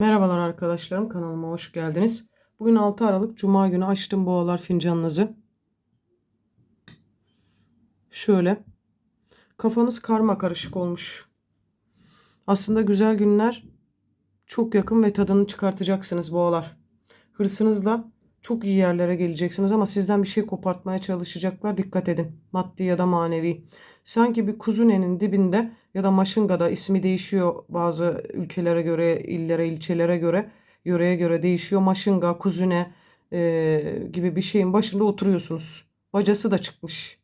Merhabalar arkadaşlarım kanalıma hoş geldiniz. Bugün 6 Aralık Cuma günü açtım boğalar fincanınızı. Şöyle. Kafanız karma karışık olmuş. Aslında güzel günler çok yakın ve tadını çıkartacaksınız boğalar. Hırsınızla çok iyi yerlere geleceksiniz ama sizden bir şey kopartmaya çalışacaklar. Dikkat edin. Maddi ya da manevi. Sanki bir kuzunenin dibinde ya da maşıngada ismi değişiyor bazı ülkelere göre, illere, ilçelere göre, yöreye göre değişiyor. Maşınga, kuzune e, gibi bir şeyin başında oturuyorsunuz. Bacası da çıkmış.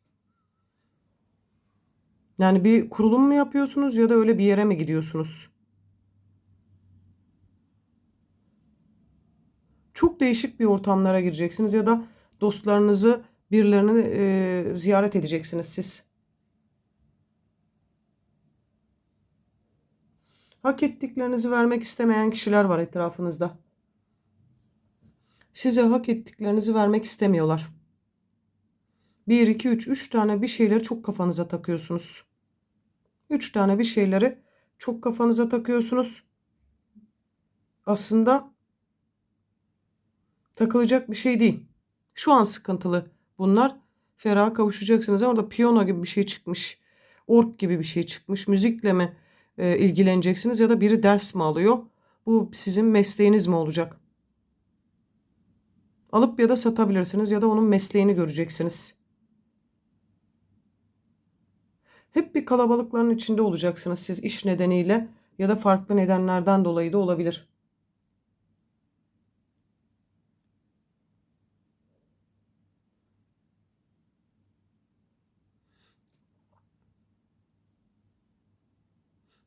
Yani bir kurulum mu yapıyorsunuz ya da öyle bir yere mi gidiyorsunuz? Çok değişik bir ortamlara gireceksiniz ya da dostlarınızı, birilerini e, ziyaret edeceksiniz siz. Hak ettiklerinizi vermek istemeyen kişiler var etrafınızda. Size hak ettiklerinizi vermek istemiyorlar. 1, 2, 3, 3 tane bir şeyleri çok kafanıza takıyorsunuz. 3 tane bir şeyleri çok kafanıza takıyorsunuz. Aslında takılacak bir şey değil. Şu an sıkıntılı bunlar. Feraha kavuşacaksınız orada piyano gibi bir şey çıkmış. Ork gibi bir şey çıkmış. Müzikle mi e, ilgileneceksiniz ya da biri ders mi alıyor? Bu sizin mesleğiniz mi olacak? Alıp ya da satabilirsiniz ya da onun mesleğini göreceksiniz. Hep bir kalabalıkların içinde olacaksınız siz iş nedeniyle ya da farklı nedenlerden dolayı da olabilir.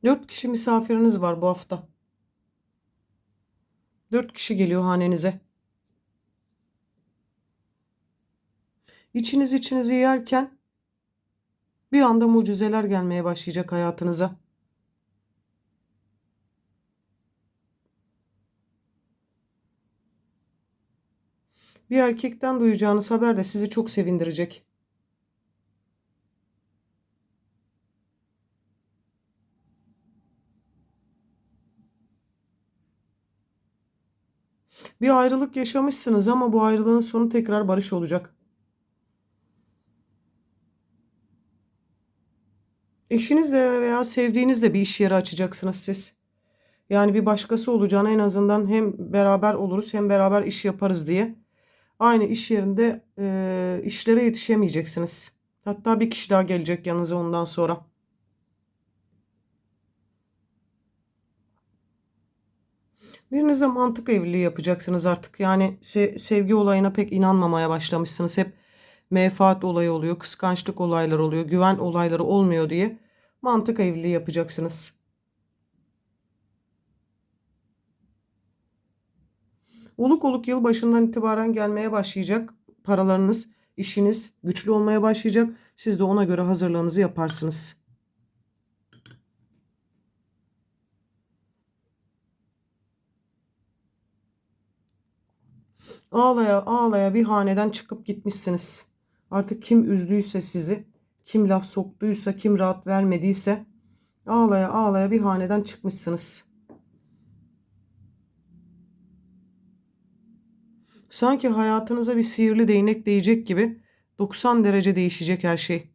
Dört kişi misafiriniz var bu hafta. Dört kişi geliyor hanenize. İçiniz içinizi yerken bir anda mucizeler gelmeye başlayacak hayatınıza. Bir erkekten duyacağınız haber de sizi çok sevindirecek. Bir ayrılık yaşamışsınız ama bu ayrılığın sonu tekrar barış olacak. Eşinizle veya sevdiğinizle bir iş yeri açacaksınız siz. Yani bir başkası olacağına en azından hem beraber oluruz hem beraber iş yaparız diye. Aynı iş yerinde e, işlere yetişemeyeceksiniz. Hatta bir kişi daha gelecek yanınıza ondan sonra. Birinize mantık evliliği yapacaksınız artık. Yani se- sevgi olayına pek inanmamaya başlamışsınız. Hep menfaat olayı oluyor, kıskançlık olayları oluyor, güven olayları olmuyor diye mantık evliliği yapacaksınız. Oluk oluk yıl başından itibaren gelmeye başlayacak paralarınız, işiniz güçlü olmaya başlayacak. Siz de ona göre hazırlığınızı yaparsınız. Ağlaya ağlaya bir haneden çıkıp gitmişsiniz. Artık kim üzdüyse sizi, kim laf soktuysa, kim rahat vermediyse ağlaya ağlaya bir haneden çıkmışsınız. Sanki hayatınıza bir sihirli değnek değecek gibi 90 derece değişecek her şey.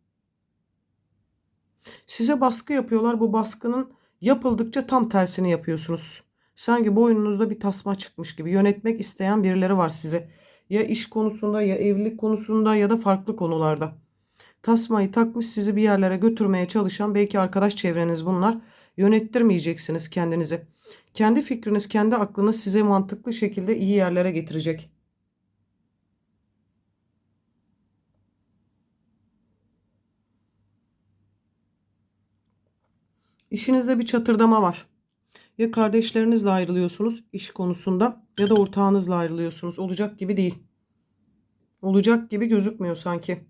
Size baskı yapıyorlar. Bu baskının yapıldıkça tam tersini yapıyorsunuz. Sanki boynunuzda bir tasma çıkmış gibi yönetmek isteyen birileri var size. Ya iş konusunda ya evlilik konusunda ya da farklı konularda. Tasmayı takmış sizi bir yerlere götürmeye çalışan belki arkadaş çevreniz bunlar. Yönettirmeyeceksiniz kendinizi. Kendi fikriniz, kendi aklınız size mantıklı şekilde iyi yerlere getirecek. İşinizde bir çatırdama var. Ya kardeşlerinizle ayrılıyorsunuz iş konusunda ya da ortağınızla ayrılıyorsunuz. Olacak gibi değil. Olacak gibi gözükmüyor sanki.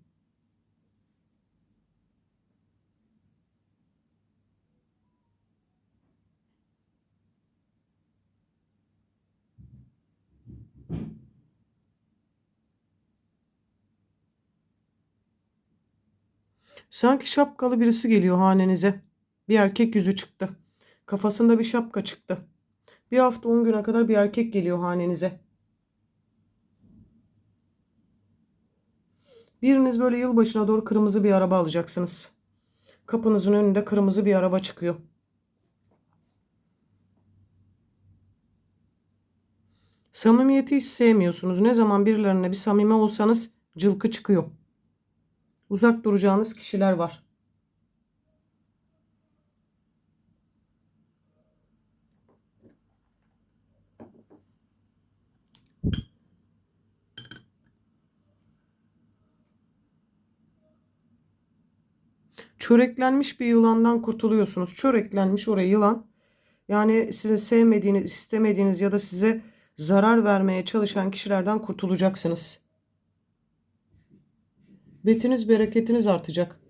Sanki şapkalı birisi geliyor hanenize. Bir erkek yüzü çıktı. Kafasında bir şapka çıktı. Bir hafta 10 güne kadar bir erkek geliyor hanenize. Biriniz böyle yılbaşına doğru kırmızı bir araba alacaksınız. Kapınızın önünde kırmızı bir araba çıkıyor. Samimiyeti hiç sevmiyorsunuz. Ne zaman birilerine bir samimi olsanız cılkı çıkıyor. Uzak duracağınız kişiler var. Çöreklenmiş bir yılandan kurtuluyorsunuz. Çöreklenmiş oraya yılan. Yani sizin sevmediğiniz, istemediğiniz ya da size zarar vermeye çalışan kişilerden kurtulacaksınız. Betiniz, bereketiniz artacak.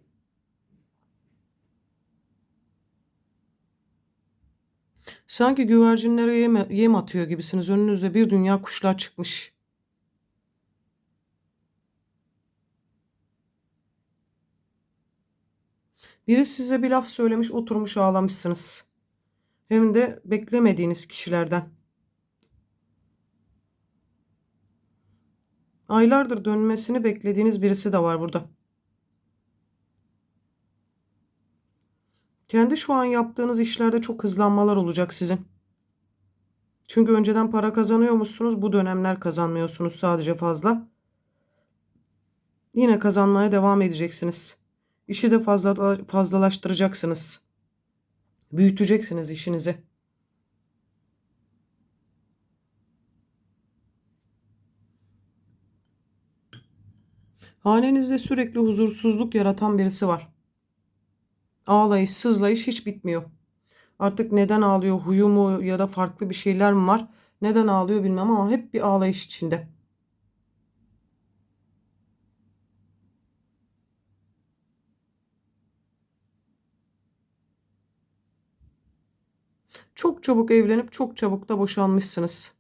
Sanki güvercinlere yem, yem atıyor gibisiniz. Önünüzde bir dünya kuşlar çıkmış. Biri size bir laf söylemiş, oturmuş ağlamışsınız. Hem de beklemediğiniz kişilerden. Aylardır dönmesini beklediğiniz birisi de var burada. Kendi şu an yaptığınız işlerde çok hızlanmalar olacak sizin. Çünkü önceden para kazanıyormuşsunuz. Bu dönemler kazanmıyorsunuz sadece fazla. Yine kazanmaya devam edeceksiniz. İşi de fazla fazlalaştıracaksınız. Büyüteceksiniz işinizi. Hanenizde sürekli huzursuzluk yaratan birisi var. Ağlayış, sızlayış hiç bitmiyor. Artık neden ağlıyor, huyu mu ya da farklı bir şeyler mi var? Neden ağlıyor bilmem ama hep bir ağlayış içinde. Çok çabuk evlenip çok çabuk da boşanmışsınız.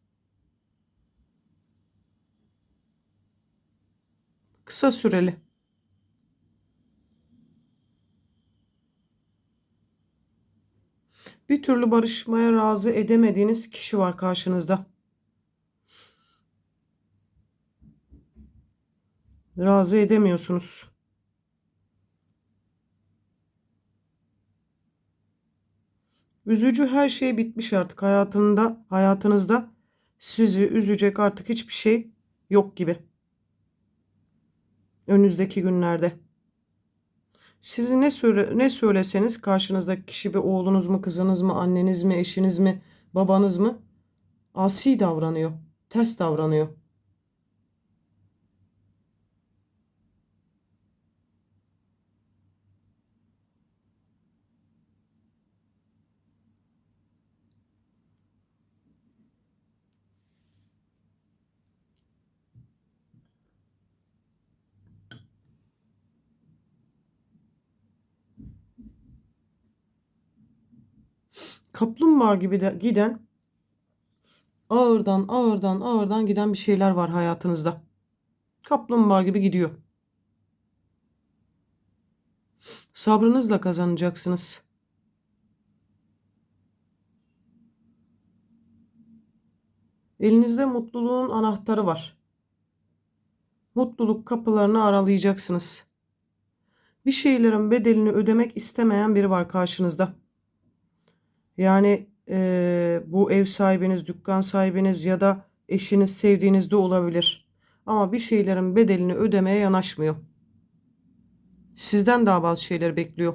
Kısa süreli. Bir türlü barışmaya razı edemediğiniz kişi var karşınızda. Razı edemiyorsunuz. Üzücü her şey bitmiş artık hayatında, hayatınızda sizi üzecek artık hiçbir şey yok gibi. Önünüzdeki günlerde. Sizi ne söyle ne söyleseniz karşınızdaki kişi bir oğlunuz mu, kızınız mı, anneniz mi, eşiniz mi, babanız mı asi davranıyor, ters davranıyor. Kaplumbağa gibi de giden ağırdan ağırdan ağırdan giden bir şeyler var hayatınızda. Kaplumbağa gibi gidiyor. Sabrınızla kazanacaksınız. Elinizde mutluluğun anahtarı var. Mutluluk kapılarını aralayacaksınız. Bir şeylerin bedelini ödemek istemeyen biri var karşınızda. Yani e, bu ev sahibiniz, dükkan sahibiniz ya da eşiniz, sevdiğiniz de olabilir. Ama bir şeylerin bedelini ödemeye yanaşmıyor. Sizden daha bazı şeyler bekliyor.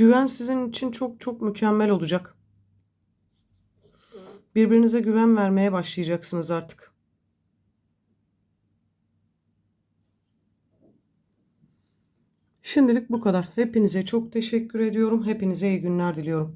Güven sizin için çok çok mükemmel olacak. Birbirinize güven vermeye başlayacaksınız artık. Şimdilik bu kadar. Hepinize çok teşekkür ediyorum. Hepinize iyi günler diliyorum.